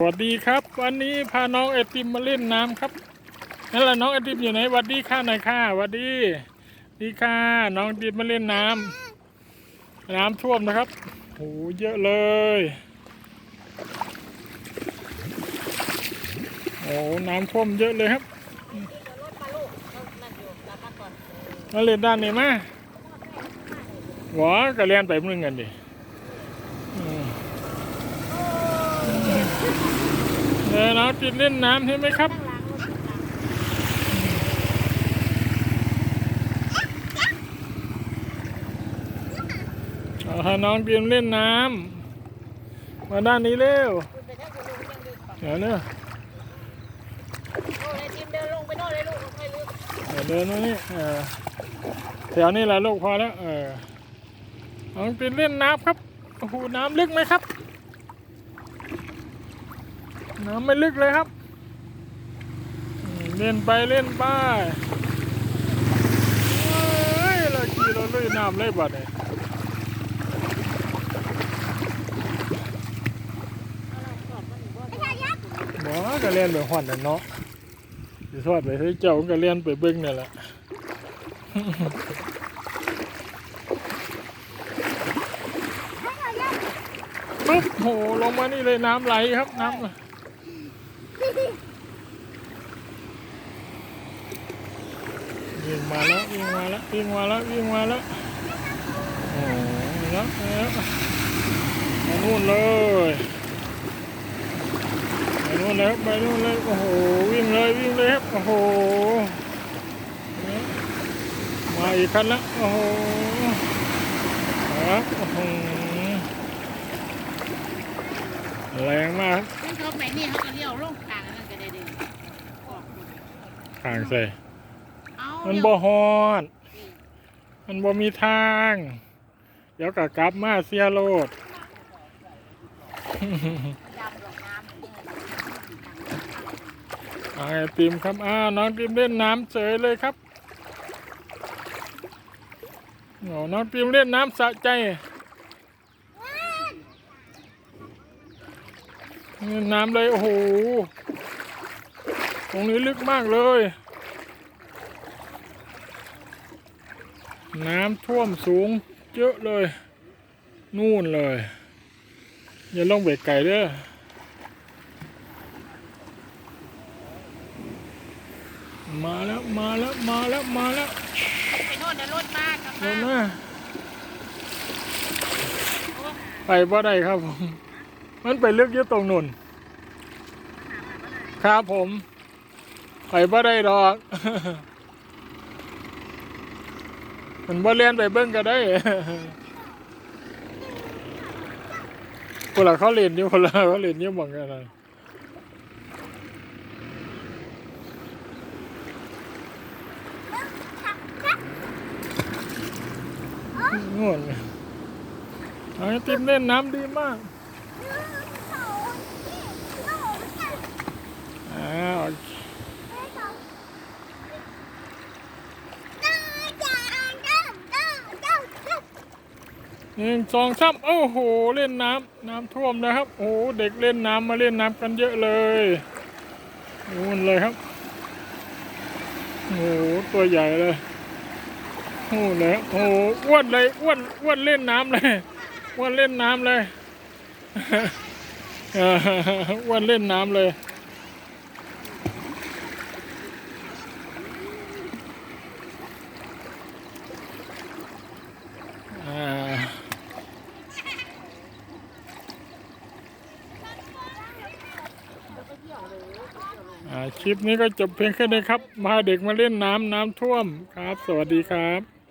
สวัสดีครับ วันนี้พาน้องไอติมมาเล่นน้ำครับนั่นแหละน้องไอติมอยู่ไหนวัดดีค่ะหน่อยค่ะวัดดีดีค่ะน้องไอติมมาเล่นน้ำน้ำท่วมนะครับโอ้เยอะเลยโอ้น้ำท่วมเยอะเลยครับมาเล่นด้านนี้มาหวอกระเรียนไปมึงกันดิอืม เออน้องติดเล่นน้ำใช่ไหมครับ เอาน้องเตรียมเล่นน้ำมาด้านนี้เร็วเดี๋ยวเนี่ยเดินลงไปโน่นเลยลูกค่อยลึกเดินมานี่เออแถวนี้แหละลูกพอแล้ว เออน้องเตรียมเล่นน้ำครับโอ้โหน้ำลึกไหมครับ น้ำไม่ลึกเลยครับ เล่นไปเล่นไปเฮ้ยเราขี่เราลุยน้ำเลยบัดเนี่ยหมอก็เล่นไปห่อนเนาะสิทอดไปให้เจ้าก็เล่นไปเบิ้งนี่แหละปุ๊บโหลงมานี่เลยน้ำไหลครับน้ำ วิ่งมาแล้ววิ่งมาแล้ววิ่งมาแล้ววิ่งมาแล้วโอ้โหแล้วแล้วไปนู่นเลยไปนู่นเลยไปนู่นเลยโอ้โหวิ่งเลยวิ่งเลยครับโอ้โหมาอีกคันแล้วโอ้โหครับโอ้โหแรงมากนั่นเขาไปนี่เขาก็เลี้ยวลงทางนั่นก็ได้เดินออก ทางใส่เอามันเลี้ยวบ่ฮอด มันบ่มีทาง เดี๋ยวก็กลับมาเสียโลดยำลงน้ำนี่อ่าไอติมครับอ่าน้องติมเล่นน้ำเฉยเลยครับโอ้น้องติมเล่นน้ำสะใจ เล่นน้ำเลย โอ้โห ตรงนี้ลึกมากเลย น้ำท่วมสูงเยอะเลย นู่นเลย อย่าลงเบ็ดไก่เด้อมาแล้วมาแล้วมาแล้วมาแล้วไปโน่นเดี๋ยวรถมากกลับลมางมาไปบ่ได้ครับผมมันไปลึกอยู่ตรงนู่นครับผม ไปบ่ได้ดอก มันบ่เรียนไปเบิ้งก็ได้คนละเขาเรียนอยู่คนละเขาเรียนอยู่หมองกันนะง่วนไอ้ติมเล่นน้ำดีมากอ่าโอเค หนึ่งสองสามโอ้โห เล่นน้ำน้ำท่วมนะครับ โอ้เด็กเล่นน้ำมาเล่นน้ำกันเยอะเลยนู่นเลยครับโอ้ตัวใหญ่เลยโอ้โหเลยโอ้อ้วนเลยอ้วนอ้วนเล่นน้ำเลยอ้วนเล่นน้ำเลยอออ้วนเล่นน้ำเลย คลิปนี้ก็จบเพียงแค่นี้ครับ มาเด็กมาเล่นน้ำน้ำท่วมครับ สวัสดีครับ